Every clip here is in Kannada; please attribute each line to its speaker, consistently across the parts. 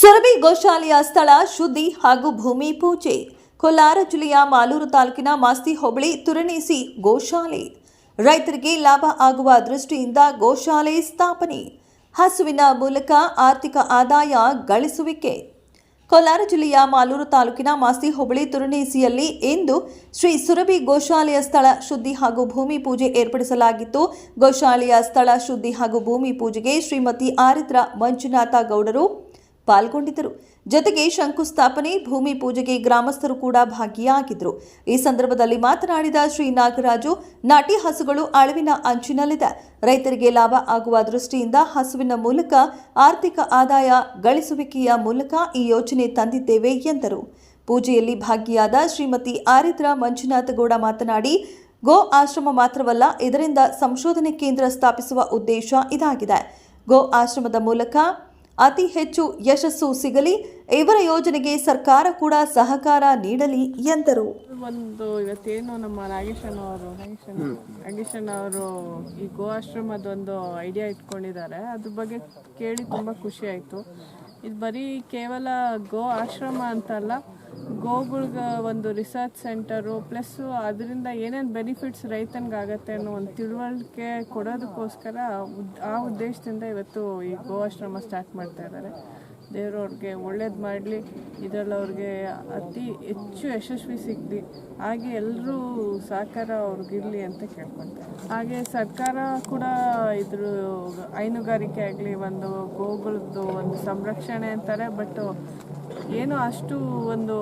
Speaker 1: ಸುರಭಿ ಗೋಶಾಲೆಯ ಸ್ಥಳ, ಶುದ್ಧಿ ಹಾಗೂ ಭೂಮಿ ಪೂಜೆ. ಕೋಲಾರ ಜಿಲ್ಲೆಯ ಮಾಲೂರು ತಾಲೂಕಿನ ಮಾಸ್ತಿ ಹೋಬಳಿ ತುರಣೇಸಿ ಗೋಶಾಲೆ. ರೈತರಿಗೆ ಲಾಭ ಆಗುವ ದೃಷ್ಟಿಯಿಂದ ಗೋಶಾಲೆ ಸ್ಥಾಪನೆ. ಹಸುವಿನ ಮೂಲಕ ಆರ್ಥಿಕ ಆದಾಯ ಗಳಿಸುವಿಕೆ. ಕೋಲಾರ ಜಿಲ್ಲೆಯ ಮಾಲೂರು ತಾಲೂಕಿನ ಮಾಸ್ತಿ ಹೋಬಳಿ ತುರಣೇಸಿಯಲ್ಲಿ ಇಂದು ಶ್ರೀ ಸುರಭಿ ಗೋಶಾಲೆಯ ಸ್ಥಳ, ಶುದ್ಧಿ ಹಾಗೂ ಭೂಮಿ ಪೂಜೆ ಏರ್ಪಡಿಸಲಾಗಿತ್ತು. ಗೋಶಾಲೆಯ ಸ್ಥಳ, ಶುದ್ಧಿ ಹಾಗೂ ಭೂಮಿ ಪೂಜೆಗೆ ಶ್ರೀಮತಿ ಆರಿದ್ರ ಮಂಜುನಾಥ ಗೌಡರು ಪಾಲ್ಗೊಂಡಿದ್ದರು. ಜೊತೆಗೆ ಶಂಕುಸ್ಥಾಪನೆ, ಭೂಮಿ ಪೂಜೆಗೆ ಗ್ರಾಮಸ್ಥರು ಕೂಡ ಭಾಗಿಯಾಗಿದ್ದರು. ಈ ಸಂದರ್ಭದಲ್ಲಿ ಮಾತನಾಡಿದ ಶ್ರೀ ನಾಗರಾಜು, ನಾಟಿ ಹಸುಗಳು ಅಳಿವಿನ ಅಂಚಿನಲ್ಲಿದೆ. ರೈತರಿಗೆ ಲಾಭ ಆಗುವ ದೃಷ್ಟಿಯಿಂದ ಹಸುವಿನ ಮೂಲಕ ಆರ್ಥಿಕ ಆದಾಯ ಗಳಿಸುವಿಕೆಯ ಮೂಲಕ ಈ ಯೋಜನೆ ತಂದಿದ್ದೇವೆ ಎಂದರು. ಪೂಜೆಯಲ್ಲಿ ಭಾಗಿಯಾದ ಶ್ರೀಮತಿ ಆರಿದ್ರ ಮಂಜುನಾಥ ಗೌಡ ಮಾತನಾಡಿ, ಗೋ ಆಶ್ರಮ ಮಾತ್ರವಲ್ಲ, ಇದರಿಂದ ಸಂಶೋಧನೆ ಕೇಂದ್ರ ಸ್ಥಾಪಿಸುವ ಉದ್ದೇಶ ಇದಾಗಿದೆ. ಗೋ ಆಶ್ರಮದ ಮೂಲಕ ಅತಿ ಹೆಚ್ಚು ಯಶಸ್ಸು ಸಿಗಲಿ, ಇವರ ಯೋಜನೆಗೆ ಸರ್ಕಾರ ಕೂಡ ಸಹಕಾರ ನೀಡಲಿ ಎಂದರು.
Speaker 2: ಒಂದು ಇವತ್ತೇನು ನಮ್ಮ ನಾಗೇಶನ್ ಅವರು ನಾಗೇಶನ್ ಅವರು ಈ ಗೋ ಆಶ್ರಮದೊಂದು ಐಡಿಯಾ ಇಟ್ಕೊಂಡಿದ್ದಾರೆ. ಅದ್ರ ಬಗ್ಗೆ ಕೇಳಿ ತುಂಬ ಖುಷಿ ಆಯಿತು. ಇದು ಬರೀ ಕೇವಲ ಗೋ ಆಶ್ರಮ ಅಂತಲ್ಲ ಗೋಗಳ್ಗೆ ಒಂದು ರಿಸರ್ಚ್ ಸೆಂಟರು ಪ್ಲಸ್ಸು ಅದರಿಂದ ಏನೇನು ಬೆನಿಫಿಟ್ಸ್ ರೈತನಿಗಾಗತ್ತೆ ಅನ್ನೋ ಒಂದು ತಿಳುವಳಿಕೆ ಕೊಡೋದಕ್ಕೋಸ್ಕರ ಉದ್- ಆ ಉದ್ದೇಶದಿಂದ ಇವತ್ತು ಈ ಗೋವಾಶ್ರಮ ಸ್ಟಾರ್ಟ್ ಮಾಡ್ತಾ ಇದ್ದಾರೆ ದೇವ್ರವ್ರಿಗೆ ಒಳ್ಳೇದು ಮಾಡಲಿ ಇದರಲ್ಲಿ ಅವ್ರಿಗೆ ಅತಿ ಹೆಚ್ಚು ಯಶಸ್ವಿ ಸಿಗಲಿ, ಹಾಗೆ ಎಲ್ಲರೂ ಸಹಕಾರ ಅವ್ರಿಗಿರಲಿ ಅಂತ ಕೇಳ್ಕೊತಾರೆ ಹಾಗೆ ಸರ್ಕಾರ ಕೂಡ ಇದ್ರ ಹೈನುಗಾರಿಕೆ ಆಗಲಿ, ಒಂದು ಗೋಗಳದ್ದು ಒಂದು ಸಂರಕ್ಷಣೆ ಅಂತಾರೆ ಬಟ್ ಏನು ಅಷ್ಟು ಒಂದು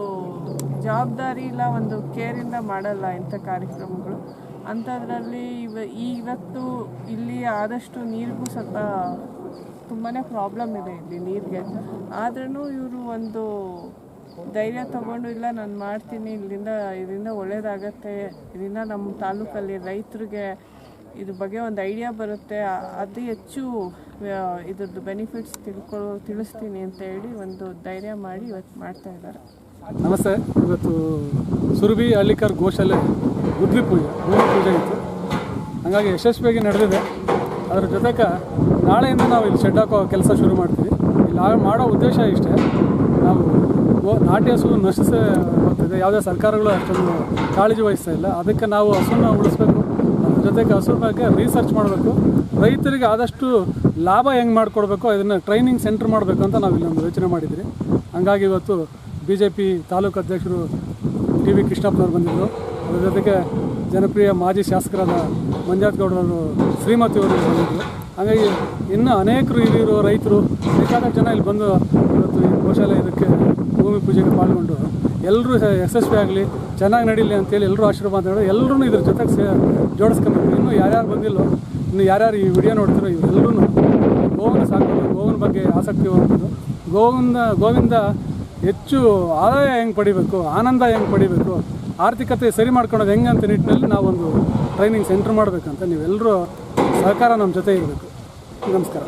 Speaker 2: ಜವಾಬ್ದಾರಿ ಇಲ್ಲ, ಒಂದು ಕೇರಿಂದ ಮಾಡಲ್ಲ ಇಂಥ ಕಾರ್ಯಕ್ರಮಗಳು. ಅಂಥದ್ರಲ್ಲಿ ಇವ ಇವತ್ತು ಇಲ್ಲಿ ಆದಷ್ಟು ನೀರಿಗೂ ಸ್ವಲ್ಪ ತುಂಬಾ ಪ್ರಾಬ್ಲಮ್ ಇದೆ ಇಲ್ಲಿ ನೀರಿಗೆ. ಆದ್ರೂ ಇವರು ಒಂದು ಧೈರ್ಯ ತಗೊಂಡು, ಇಲ್ಲ ನಾನು ಮಾಡ್ತೀನಿ, ಇಲ್ಲಿಂದ ಇದರಿಂದ ಒಳ್ಳೇದಾಗತ್ತೆ ಇದರಿಂದ ನಮ್ಮ ತಾಲೂಕಲ್ಲಿ ರೈತರಿಗೆ ಇದ್ರ ಬಗ್ಗೆ ಒಂದು ಐಡಿಯಾ ಬರುತ್ತೆ. ಅತಿ ಹೆಚ್ಚು ಇದ್ರದ್ದು ಬೆನಿಫಿಟ್ಸ್ ತಿಳ್ಕೊ, ತಿಳಿಸ್ತೀನಿ ಅಂತ ಹೇಳಿ ಒಂದು ಧೈರ್ಯ ಮಾಡಿ ಇವತ್ತು ಮಾಡ್ತಾ ಇದ್ದಾರೆ.
Speaker 3: ನಮಸ್ತೆ. ಇವತ್ತು ಸುರಭಿ ಹಳ್ಳಿಕರ್ ಗೋಶಾಲೆ ಗುದ್ಲಿ ಪೂಜೆ ಭೂಮಿ ಪೂಜೆ ಇತ್ತು. ಹಾಗಾಗಿ ಯಶಸ್ವಿಯಾಗಿ ನಡೆದಿದೆ. ಅದರ ಜೊತೆಗೆ ನಾಳೆಯಿಂದ ನಾವು ಇಲ್ಲಿ ಶೆಡ್ ಹಾಕೋ ಕೆಲಸ ಶುರು ಮಾಡ್ತೀವಿ. ಇಲ್ಲಿ ಮಾಡೋ ಉದ್ದೇಶ ಇಷ್ಟೇ. ನಾವು ನಾಟಿ ಹಸು ನಶಿಸೇ ಯಾವುದೇ ಸರ್ಕಾರಗಳು ಅಷ್ಟೊಂದು ಕಾಳಜಿ ವಹಿಸ್ತಾ ಇಲ್ಲ. ಅದಕ್ಕೆ ನಾವು ಹಸುನ ಉಳಿಸ್ಬೇಕು ಜೊತೆಗೆ ಹಸು ಬಗ್ಗೆ ರಿಸರ್ಚ್ ಮಾಡಬೇಕು. ರೈತರಿಗೆ ಆದಷ್ಟು ಲಾಭ ಹೆಂಗೆ ಮಾಡಿಕೊಡ್ಬೇಕು, ಇದನ್ನು ಟ್ರೈನಿಂಗ್ ಸೆಂಟ್ರ್ ಮಾಡಬೇಕು ಅಂತ ನಾವು ಇಲ್ಲೊಂದು ಯೋಚನೆ ಮಾಡಿದ್ರಿ. ಹಂಗಾಗಿ ಇವತ್ತು ಬಿ ಜೆ ಪಿ ತಾಲೂಕು ಅಧ್ಯಕ್ಷರು ಟಿ ವಿ ಕೃಷ್ಣಪ್ಪನವ್ರು ಬಂದಿದ್ದರು ಅದ್ರ ಜೊತೆಗೆ ಜನಪ್ರಿಯ ಮಾಜಿ ಶಾಸಕರಾದ ಮಂಜಾತ್ ಗೌಡರವರು ಶ್ರೀಮತಿಯವರು ಬಂದಿದ್ದರು ಹಾಗಾಗಿ ಇನ್ನೂ ಅನೇಕರು ಇಲ್ಲಿರೋ ರೈತರು ಬೇಕಾದಷ್ಟು ಜನ ಇಲ್ಲಿ ಬಂದು ಇವತ್ತು ಈ ಗೋಶಾಲೆ ಇದಕ್ಕೆ ಭೂಮಿ ಪೂಜೆಗೆ ಪಾಲ್ಗೊಂಡು ಎಲ್ಲರೂ ಯಶಸ್ವಿ ಆಗಲಿ. ಚೆನ್ನಾಗಿ ನಡೀಲಿ ಅಂತೇಳಿ ಎಲ್ಲರೂ ಆಶೀರ್ವಾದ ಹೇಳಿ ಎಲ್ಲರೂ ಇದ್ರ ಜೊತೆಗೆ ಸೇ, ಜೋಡಿಸ್ಕೊಬೇಕು. ಇನ್ನೂ ಯಾರ್ಯಾರು ಬಂದಿಲ್ಲೋ, ಇನ್ನು ಯಾರ್ಯಾರು ಈ ವಿಡಿಯೋ ನೋಡ್ತಿರೋ ಇವರೆಲ್ಲರೂ ಗೋವನ್ನು ಸಾಕೋದು ಗೋವಿನ ಬಗ್ಗೆ ಆಸಕ್ತಿ ಹೊಂದಿದ್ರು ಗೋವಿಂದ ಗೋವಿಂದ ಹೆಚ್ಚು ಆದಾಯ ಹೆಂಗೆ ಪಡಿಬೇಕು, ಆನಂದ ಹೆಂಗೆ ಪಡಿಬೇಕು, ಆರ್ಥಿಕತೆ ಸರಿ ಮಾಡ್ಕೊಳೋದು ಹೆಂಗೆ ಅಂತ ನಿಟ್ಟಿನಲ್ಲಿ ನಾವೊಂದು ಟ್ರೈನಿಂಗ್ ಸೆಂಟ್ರ್ ಮಾಡಬೇಕಂತ ನೀವೆಲ್ಲರೂ ಸಹಕಾರ ನಮ್ಮ ಜೊತೆ ಇರಬೇಕು. ನಮಸ್ಕಾರ.